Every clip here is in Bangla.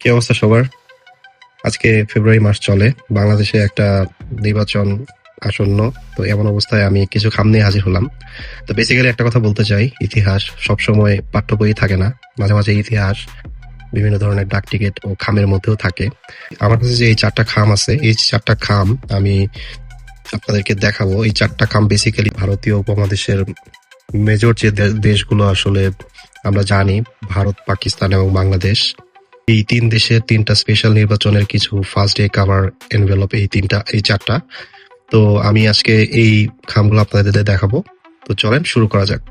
কি অবস্থা সবার? আজকে ফেব্রুয়ারি মাস চলে, বাংলাদেশে একটা নির্বাচন আসন্ন, তো এমন অবস্থায় আমি কিছু খাম নিয়ে হাজির হলাম। তো বেসিক্যালি একটা কথা বলতে চাই, ইতিহাস সবসময় পাঠ্য বই থাকে না, মাঝে মাঝে ইতিহাস, বিভিন্ন ধরনের ডাক টিকিট ও খামের মধ্যেও থাকে। আমার কাছে যে এই চারটা খাম আছে, এই চারটা খাম আমি আপনাদেরকে দেখাবো। এই চারটা খাম বেসিক্যালি ভারতীয় উপমহাদেশের মেজর যে দেশগুলো আসলে আমরা জানি, ভারত, পাকিস্তান এবং বাংলাদেশ। এই তিন দেশের তিনটা স্পেশাল নির্বাচনের কিছু ফার্স্ট ডে কাভার এনভেলপ এই তিনটা, এই চারটা। তো আমি আজকে এই খামগুলো আপনাদের দেখাবো। তো চলেন শুরু করা যাক।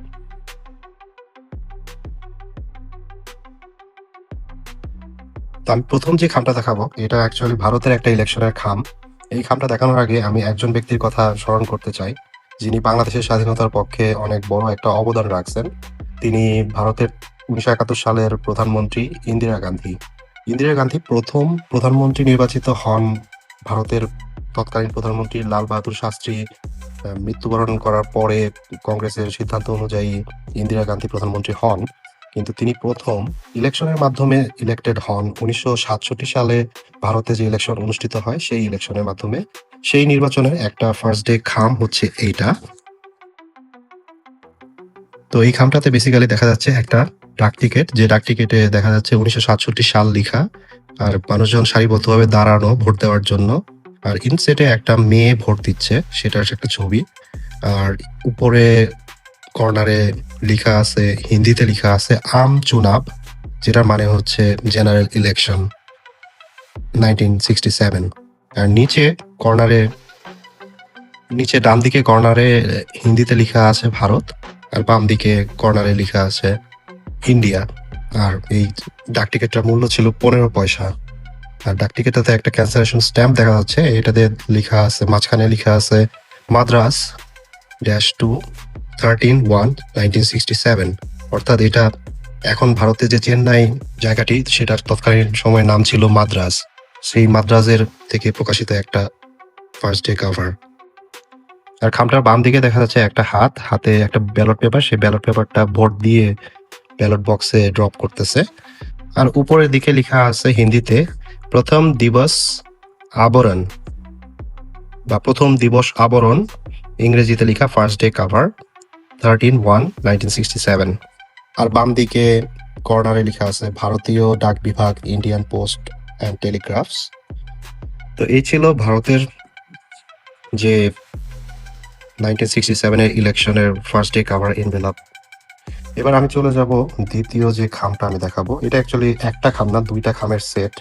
আমি প্রথম যে খামটা দেখাবো, এটা অ্যাকচুয়ালি ভারতের একটা ইলেকশনের খাম। এই খামটা দেখানোর আগে আমি একজন ব্যক্তির কথা স্মরণ করতে চাই, যিনি বাংলাদেশের স্বাধীনতার পক্ষে অনেক বড় একটা অবদান রাখছেন। তিনি ভারতের উনিশশো একাত্তর সালের প্রধানমন্ত্রী ইন্দিরা গান্ধী। ইন্দিরা গান্ধী প্রথম প্রধানমন্ত্রী নির্বাচিত হন ভারতের তৎকালীন প্রধানমন্ত্রী লাল বাহাদুর শাস্ত্রী মৃত্যুবরণ করার পরে কংগ্রেসের সিদ্ধান্ত অনুযায়ী ইন্দিরা গান্ধী প্রধানমন্ত্রী হন। কিন্তু তিনি প্রথম ইলেকশনের মাধ্যমে ইলেক্টেড হন। উনিশশো সাতষট্টি সালে ভারতে যে ইলেকশন অনুষ্ঠিত হয়, সেই ইলেকশনের মাধ্যমে সেই নির্বাচনের একটা ফার্স্ট ডে খাম হচ্ছে এইটা। তো এই খামটাতে বেসিক্যালি দেখা যাচ্ছে একটা ডাক টিকিট যে ডাক টিকিটে দেখা যাচ্ছে উনিশশো সাতষট্টি সাল লিখা, আর মানুষজন সারিবদ্ধভাবে দাঁড়ানো ভোট দেওয়ার জন্য, আর ইনসেটে একটা মেয়ে ভোট দিচ্ছে, সেটার একটা ছবি, আর উপরে কর্নারে লেখা আছে, হিন্দিতে লেখা আছে, আম চুনাব, যেটার মানে হচ্ছে general election nineteen sixty seven আর নিচে কর্নারে নিচে ডান দিকে কর্নারে হিন্দিতে লেখা আছে ভারত আর বাম দিকে কর্নারে লেখা আছে ইন্ডিয়া। আর এই ডাক টিকিটটার মূল্য ছিল পনেরো পয়সা। আর ডাক টিকিটটাতে একটা ক্যান্সেলেশন স্ট্যাম্প দেখা যাচ্ছে। এটাতে লেখা আছে, মাঝখানে লেখা আছে, Madras dash two thirteen one sixty seven অর্থাৎ এটা এখন ভারতে যে চেন্নাই জায়গাটি, সেটার তৎকালীন সময় নাম ছিল মাদ্রাজ সেই মাদ্রাজের থেকে প্রকাশিত একটা ফার্স্ট ডে কভার আর খামটার বাম দিকে দেখা যাচ্ছে একটা হাত, হাতে একটা ব্যালট পেপার সেই ব্যালট পেপারটা ভোট দিয়ে ব্যালট বক্সে ড্রপ করতেছে। আর উপরের দিকে লেখা আছে হিন্দিতে, প্রথম দিবস আবরণ বা প্রথম দিবস আবরণ ইংরেজিতে লেখা first day cover thirteen one nineteen sixty seven আর বাম দিকে কর্নারে লেখা আছে, ভারতীয় ডাক বিভাগ ইন্ডিয়ান পোস্ট অ্যান্ড টেলিগ্রাফস তো এই ছিল ভারতের যে নাইনটিন সিক্সটি সেভেনের ইলেকশনের ফার্স্ট ডে কাভার এনভেলপ এবার আমি চলে যাব দ্বিতীয় যে খামটা আমি দেখাবো। এটা অ্যাকচুয়ালি একটা খাম না, দুইটা খামের সেট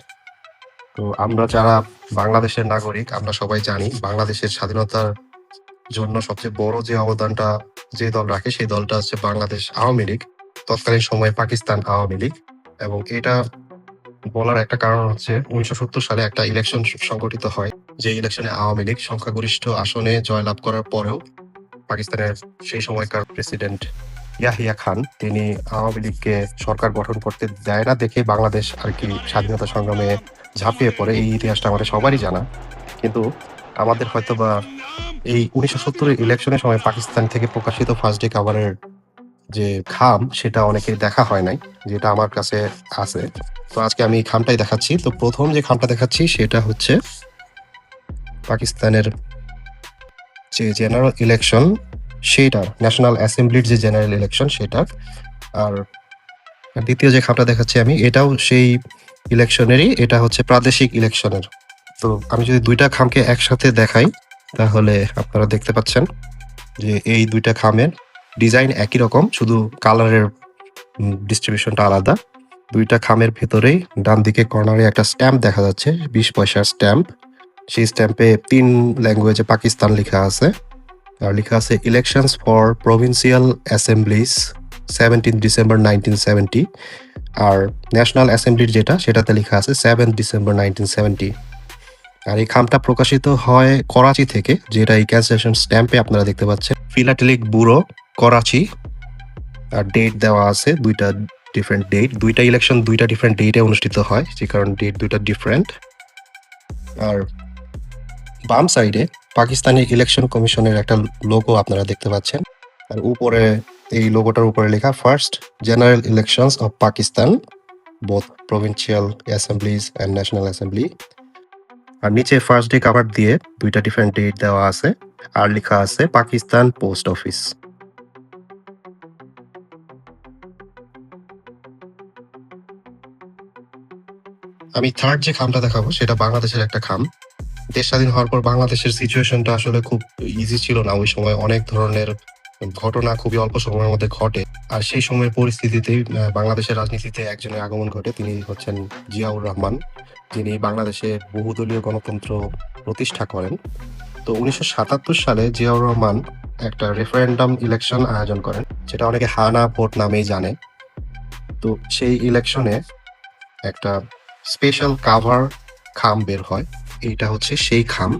তো আমরা যারা বাংলাদেশের নাগরিক, আমরা সবাই জানি বাংলাদেশের স্বাধীনতার জন্য সবচেয়ে বড় যে অবদানটা যে দল রাখে, সেই দলটা হচ্ছে বাংলাদেশ আওয়ামী লীগ, তৎকালীন সময়ে পাকিস্তান আওয়ামী লীগ। এবং এটা বলার একটা কারণ হচ্ছে উনিশশো সত্তর সালে একটা ইলেকশন সংগঠিত হয়। যে ইলেকশনে আওয়ামী লীগ সংখ্যাগরিষ্ঠ আসনে জয়লাভ করার পরেও পাকিস্তানের সেই সময়কার প্রেসিডেন্ট ইয়াহিয়া খান, তিনি আওয়ামী লীগকে সরকার গঠন করতে দেয় না দেখে বাংলাদেশ আর কি স্বাধীনতা সংগ্রামে ঝাঁপিয়ে পড়ে। এই ইতিহাসটা আমাদের সবারই জানা। কিন্তু আমাদের হয়তো বা এই উনিশশো সত্তরের ইলেকশনের সময় পাকিস্তান থেকে প্রকাশিত ফার্স্ট ডে কাভারের যে খাম, সেটা অনেকের দেখা হয় নাই, যেটা আমার কাছে আছে। তো আজকে আমি খামটাই দেখাচ্ছি। তো প্রথম যে খামটা দেখাচ্ছি, সেটা হচ্ছে পাকিস্তানের যে জেনারেল ইলেকশন সেটার ন্যাশনাল অ্যাসেম্বলির যে জেনারেল ইলেকশন সেটার। আর দ্বিতীয় যে খামটা দেখাচ্ছি আমি, এটাও সেই ইলেকশনেরই এটা হচ্ছে প্রাদেশিক ইলেকশনের তো আমি যদি দুইটা খামকে একসাথে দেখাই, তাহলে আপনারা দেখতে পাচ্ছেন যে এই দুইটা খামের ডিজাইন একই রকম, শুধু কালারের ডিস্ট্রিবিউশনটা আলাদা। দুইটা খামের ভেতরেই ডান দিকে কর্নারে একটা স্ট্যাম্প দেখা যাচ্ছে, বিশ পয়সার স্ট্যাম্প সেই স্ট্যাম্পে তিন ল্যাঙ্গুয়েজে পাকিস্তান লেখা আছে। আর লেখা আছে elections for provincial assemblies seventeen December nineteen seventy R national অ্যাসেম্বলির যেটা, সেটাতে লেখা আছে সেভেন ডিসেম্বর নাইনটিন সেভেন্টি আর এই খামটা প্রকাশিত হয় করাচি থেকে, যেটা এই ক্যান্সেলেশন স্ট্যাম্পে আপনারা দেখতে পাচ্ছেন। Philatelic bureau, Karachi. আর ডেট দেওয়া আছে, দুইটা ডিফারেন্ট ডেট দুইটা ইলেকশন দুইটা ডিফারেন্ট ডেটে অনুষ্ঠিত হয়, যে কারণ ডেট দুইটা ডিফারেন্ট আর বাম সাইডে পাকিস্তানি ইলেকশন কমিশনের একটা লোগো আপনারা দেখতে পাচ্ছেন। আর উপরে এই লোগোটার উপরে লেখা first general elections of Pakistan both provincial assemblies and national assembly আর নিচে ফার্স্ট ডে কাভার দিয়ে দুইটা ডিফারেন্ট ডেট দেওয়া আছে। আর লেখা আছে পাকিস্তান পোস্ট অফিস আমি থার্ড যে খামটা দেখাবো, সেটা বাংলাদেশের একটা খাম। দেশ স্বাধীন হওয়ার পর বাংলাদেশের সিচুয়েশনটা আসলে খুব ইজি ছিল না। ওই সময় অনেক ধরনের ঘটনা খুবই অল্প সময়ের মধ্যে ঘটে। আর সেই সময়ের পরিস্থিতিতেই বাংলাদেশের রাজনীতিতে একজনের আগমন ঘটে। তিনি হচ্ছেন জিয়াউর রহমান, যিনি বাংলাদেশে বহুদলীয় গণতন্ত্র প্রতিষ্ঠা করেন। তো উনিশশো সাতাত্তর সালে জিয়াউর রহমান একটা রেফারেন্ডাম ইলেকশন আয়োজন করেন, যেটা অনেকে হানা ভোট নামেই জানে। তো সেই ইলেকশনে একটা স্পেশাল কাভার খাম বের হয়। এইটা হচ্ছে সেই খাম।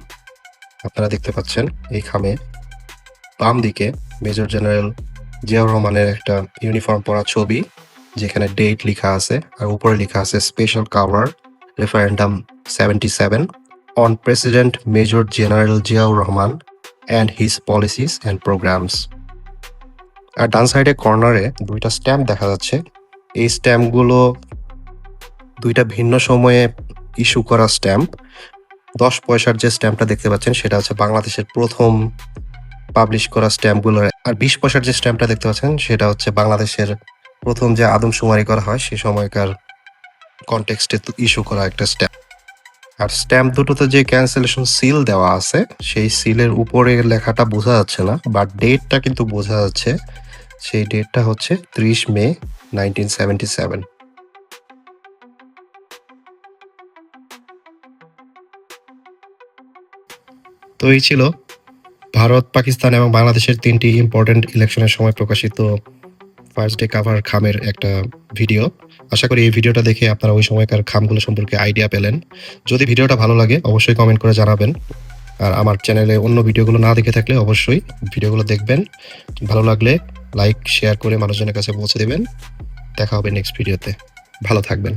আপনারা দেখতে পাচ্ছেন এই খামে বাম দিকে মেজর জেনারেল জিয়াউর রহমানের একটা ইউনিফর্ম পরা ছবি, যেখানে ডেট লেখা আছে আর উপরে লেখা আছে special cover referendum seventy seven on president major general Ziaur Rahman and his policies and programmes. আর ডান সাইডে কর্নারে দুইটা স্ট্যাম্প দেখা যাচ্ছে। এই স্ট্যাম্পগুলো দুইটা ভিন্ন সময়ে ইস্যু করা স্ট্যাম্প। দশ পয়সার যে স্ট্যাম্পটা দেখতে পাচ্ছেন, সেটা হচ্ছে বাংলাদেশের প্রথম পাবলিশ করা স্ট্যাম্পগুলো আর বিশ পয়সার যে স্ট্যাম্পটা দেখতে পাচ্ছেন, সেটা হচ্ছে বাংলাদেশের প্রথম যে আদমশুমারি করা হয়, সে সময়কার কনটেক্সটে ইস্যু করা একটা স্ট্যাম্প। আর স্ট্যাম্প দুটোতে যে ক্যান্সেলেশন সিল দেওয়া আছে, সেই সিলের উপরে লেখাটা বোঝা যাচ্ছে না বাট ডেটটা কিন্তু বোঝা যাচ্ছে। সেই ডেটটা হচ্ছে ত্রিশ মে নাইনটিন সেভেন্টি সেভেন তো এই ছিল। ভারত, পাকিস্তান এবং বাংলাদেশের তিনটি ইম্পর্টেন্ট ইলেকশনের সময় প্রকাশিত ফার্স্ট ডে কাভার খামের একটা ভিডিও আশা করি এই ভিডিওটা দেখে আপনারা ওই সময়কার খামগুলো সম্পর্কে আইডিয়া পেলেন। যদি ভিডিওটা ভালো লাগে, অবশ্যই কমেন্ট করে জানাবেন। আর আমার চ্যানেলে অন্য ভিডিওগুলো না দেখে থাকলে অবশ্যই ভিডিওগুলো দেখবেন। ভালো লাগলে লাইক শেয়ার করে মানুষজনের কাছে পৌঁছে দেবেন। দেখা হবে নেক্সট ভিডিওতে ভালো থাকবেন।